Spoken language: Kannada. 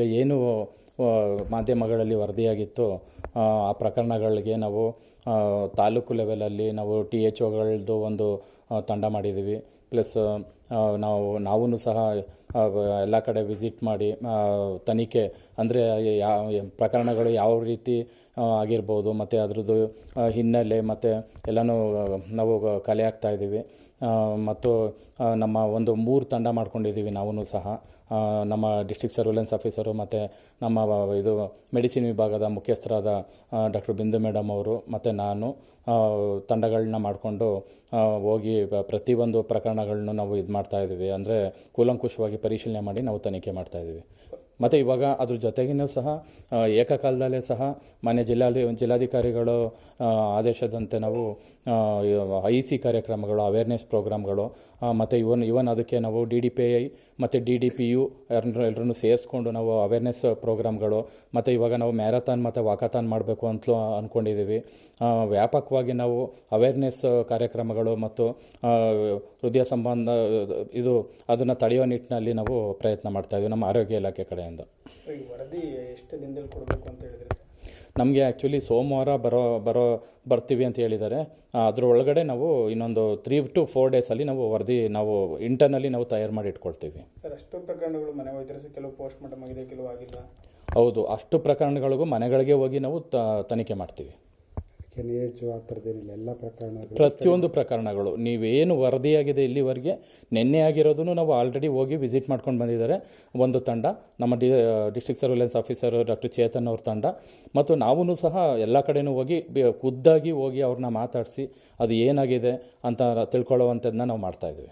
ಈಗ ಏನು ಮಾಧ್ಯಮಗಳಲ್ಲಿ ವರದಿಯಾಗಿತ್ತು ಆ, ಪ್ರಕರಣಗಳಿಗೆ ನಾವು ತಾಲೂಕು ಲೆವೆಲಲ್ಲಿ ನಾವು ಟಿ ಎಚ್ ಓಗಳದ್ದು ಒಂದು ತಂಡ ಮಾಡಿದ್ದೀವಿ. ಪ್ಲಸ್ ನಾವು ನಾವೂ ಸಹ ಎಲ್ಲ ಕಡೆ ವಿಸಿಟ್ ಮಾಡಿ ತನಿಖೆ, ಅಂದರೆ ಯಾವ ಪ್ರಕರಣಗಳು ಯಾವ ರೀತಿ ಆಗಿರ್ಬೋದು, ಮತ್ತು ಅದರದ್ದು ಹಿನ್ನೆಲೆ, ಮತ್ತು ಎಲ್ಲನೂ, ನಾವು ಕಲೆ ಹಾಕ್ತಾ ಇದ್ದೀವಿ. ಮತ್ತು ನಮ್ಮ ಒಂದು ಮೂರು ತಂಡ ಮಾಡ್ಕೊಂಡಿದ್ದೀವಿ ನಾವೂ ಸಹ. ನಮ್ಮ ಡಿಸ್ಟಿಕ್ ಸರ್ವೆಲೆನ್ಸ್ ಆಫೀಸರು ಮತ್ತು ನಮ್ಮ, ಇದು ಮೆಡಿಸಿನ್ ವಿಭಾಗದ ಮುಖ್ಯಸ್ಥರಾದ ಡಾಕ್ಟರ್ ಬಿಂದು ಮೇಡಮ್ ಅವರು, ಮತ್ತು ನಾನು ತಂಡಗಳನ್ನ ಮಾಡಿಕೊಂಡು ಹೋಗಿ, ಪ್ರತಿಯೊಂದು ಪ್ರಕರಣಗಳನ್ನು ನಾವು ಇದು ಮಾಡ್ತಾ ಇದ್ದೀವಿ. ಅಂದರೆ ಕೂಲಂಕುಷವಾಗಿ ಪರಿಶೀಲನೆ ಮಾಡಿ ನಾವು ತನಿಖೆ ಮಾಡ್ತಾ ಇದ್ದೀವಿ. ಮತ್ತು ಇವಾಗ ಅದ್ರ ಜೊತೆಗಿನೂ ಸಹ ಏಕಕಾಲದಲ್ಲೇ ಸಹ ಮಾನ್ಯ ಜಿಲ್ಲಾಧಿ ಜಿಲ್ಲಾಧಿಕಾರಿಗಳು ಆದೇಶದಂತೆ ನಾವು ಐ ಸಿ ಕಾರ್ಯಕ್ರಮಗಳು ಅವೇರ್ನೆಸ್ ಪ್ರೋಗ್ರಾಮ್ಗಳು ಮತ್ತು ಇವನ್ ಇವನ್ ಅದಕ್ಕೆ ನಾವು ಡಿ ಡಿ ಪಿ ಐ, ಮತ್ತು ಡಿ ಡಿ ಪಿ ಯು ಎಲ್ಲರೂ ಎಲ್ಲರನ್ನು ಸೇರಿಸ್ಕೊಂಡು ನಾವು ಅವೇರ್ನೆಸ್ ಪ್ರೋಗ್ರಾಮ್ಗಳು ಮತ್ತು ಇವಾಗ ನಾವು ಮ್ಯಾರಥಾನ್ ಮತ್ತು ವಾಕಥಾನ್ ಮಾಡಬೇಕು ಅಂತಲೂ ಅಂದ್ಕೊಂಡಿದ್ದೀವಿ ವ್ಯಾಪಕವಾಗಿ ನಾವು ಅವೇರ್ನೆಸ್ ಕಾರ್ಯಕ್ರಮಗಳು ಮತ್ತು ಹೃದಯ ಸಂಬಂಧ, ಇದು ಅದನ್ನು ತಡೆಯೋ ನಿಟ್ಟಿನಲ್ಲಿ ನಾವು ಪ್ರಯತ್ನ ಮಾಡ್ತಾ ಇದ್ದೀವಿ ನಮ್ಮ ಆರೋಗ್ಯ ಇಲಾಖೆ ಕಡೆಯಿಂದ ಈ ವರದಿ ಎಷ್ಟು ದಿನದಲ್ಲಿ ಕೊಡಬೇಕು ಅಂತ ಹೇಳಿದ್ರೆ ಸರ್? ನಮಗೆ ಆ್ಯಕ್ಚುಲಿ ಸೋಮವಾರ ಬರೋ ಬರೋ ಬರ್ತೀವಿ ಅಂತ ಹೇಳಿದ್ದಾರೆ. ಅದ್ರ ಒಳಗಡೆ ನಾವು ಇನ್ನೊಂದು ತ್ರೀ ಟು ಫೋರ್ ಡೇಸಲ್ಲಿ ನಾವು ವರದಿ ನಾವು ಇಂಟರ್ನಲ್ಲಿ ನಾವು ತಯಾರು ಮಾಡಿ ಇಟ್ಕೊಳ್ತೀವಿ. ಸರ್ ಅಷ್ಟು ಪ್ರಕರಣಗಳು ಮನೆ ವೈದ್ಯರು ಸಹ ಕೆಲವು ಪೋಸ್ಟ್ ಮಾರ್ಟಮ್ ಆಗಿದೆ ಕೆಲವು ಆಗಿಲ್ಲ. ಹೌದು ಅಷ್ಟು ಪ್ರಕರಣಗಳಿಗೂ ಮನೆಗಳಿಗೆ ಹೋಗಿ ನಾವು ತ ತನಿಖೆ ಮಾಡ್ತೀವಿ. ಅದಕ್ಕೆ ನೇಜು ಆ ಥರದ್ದೇನಿಲ್ಲ. ಎಲ್ಲ ಪ್ರಕರಣಗಳು ಪ್ರತಿಯೊಂದು ಪ್ರಕರಣಗಳು. ನೀವೇನು ವರದಿಯಾಗಿದೆ ಇಲ್ಲಿವರೆಗೆ, ನಿನ್ನೆ ಆಗಿರೋದನ್ನು ನಾವು ಆಲ್ರೆಡಿ ಹೋಗಿ ವಿಸಿಟ್ ಮಾಡ್ಕೊಂಡು ಬಂದಿದ್ದಾರೆ. ಒಂದು ತಂಡ, ನಮ್ಮ D district surveillance officer doctor Chetan ಅವ್ರ ತಂಡ. ಮತ್ತು ನಾವೂ ಸಹ ಎಲ್ಲ ಕಡೆನೂ ಹೋಗಿ ಖುದ್ದಾಗಿ ಹೋಗಿ ಅವ್ರನ್ನ ಮಾತಾಡಿಸಿ, ಅದು ಏನಾಗಿದೆ ಅಂತ ತಿಳ್ಕೊಳ್ಳೋವಂಥದ್ದನ್ನ ನಾವು ಮಾಡ್ತಾಯಿದ್ದೀವಿ